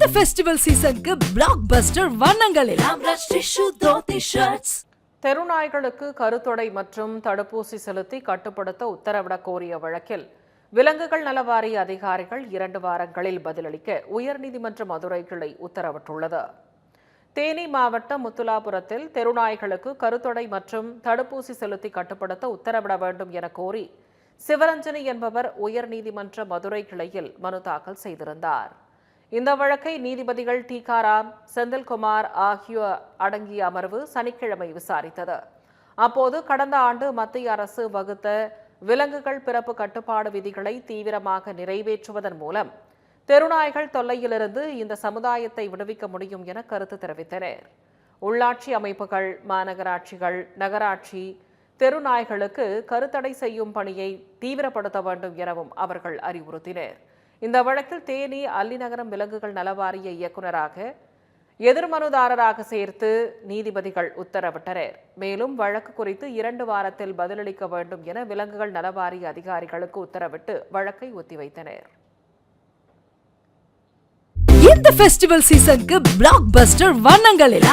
இந்த ஃபெஸ்டிவல் சீசனுக்கு பிளாக் பஸ்டர் வண்ணங்களில் தெருநாய்களுக்கு கருத்தொடை மற்றும் தடுப்பூசி செலுத்தி கட்டுப்படுத்த உத்தரவிடக் கோரிய வழக்கில். விலங்குகள் நல வாரிய அதிகாரிகள் இரண்டு வாரங்களில் பதிலளிக்க உயர்நீதிமன்ற மதுரை கிளை உத்தரவிட்டுள்ளது. தேனி மாவட்டம் முத்துலாபுரத்தில் தெருநாய்களுக்கு கருத்தொடை மற்றும் தடுப்பூசி செலுத்தி கட்டுப்படுத்த உத்தரவிட வேண்டும் என கோரி சிவரஞ்சனி என்பவர் உயர்நீதிமன்ற மதுரை கிளையில் மனு தாக்கல் செய்திருந்தார். இந்த வழக்கை நீதிபதிகள் டீகாராம் செந்தில்குமார் ஆகியோர் அடங்கிய அமர்வு சனிக்கிழமை விசாரித்தது. அப்போது கடந்த ஆண்டு மத்திய அரசு வகுத்த விலங்குகள் பிறப்பு கட்டுப்பாடு விதிகளை தீவிரமாக நிறைவேற்றுவதன் மூலம் தெருநாய்கள் தொல்லையிலிருந்து இந்த சமுதாயத்தை விடுவிக்க முடியும் என கருத்து தெரிவித்தனர். உள்ளாட்சி அமைப்புகள் மாநகராட்சிகள் நகராட்சி தெருநாய்களுக்கு கருத்தடை செய்யும் பணியை தீவிரப்படுத்த வேண்டும் எனவும் அவர்கள் அறிவுறுத்தினர். இந்த வழக்கில் தேனி அல்லிநகரம் விலங்குகள் நலவாரிய இயக்குநராக எதிர்மனுதாரராக சேர்த்து நீதிபதிகள் உத்தரவிட்டனர். மேலும் வழக்கு குறித்து இரண்டு வாரத்தில் பதிலளிக்க வேண்டும் என விலங்குகள் நலவாரிய அதிகாரிகளுக்கு உத்தரவிட்டு வழக்கை ஒத்திவைத்தனர். இந்த ஃபெஸ்டிவல் சீசனுக்கு பிளாக் பஸ்டர் வண்ணங்களில்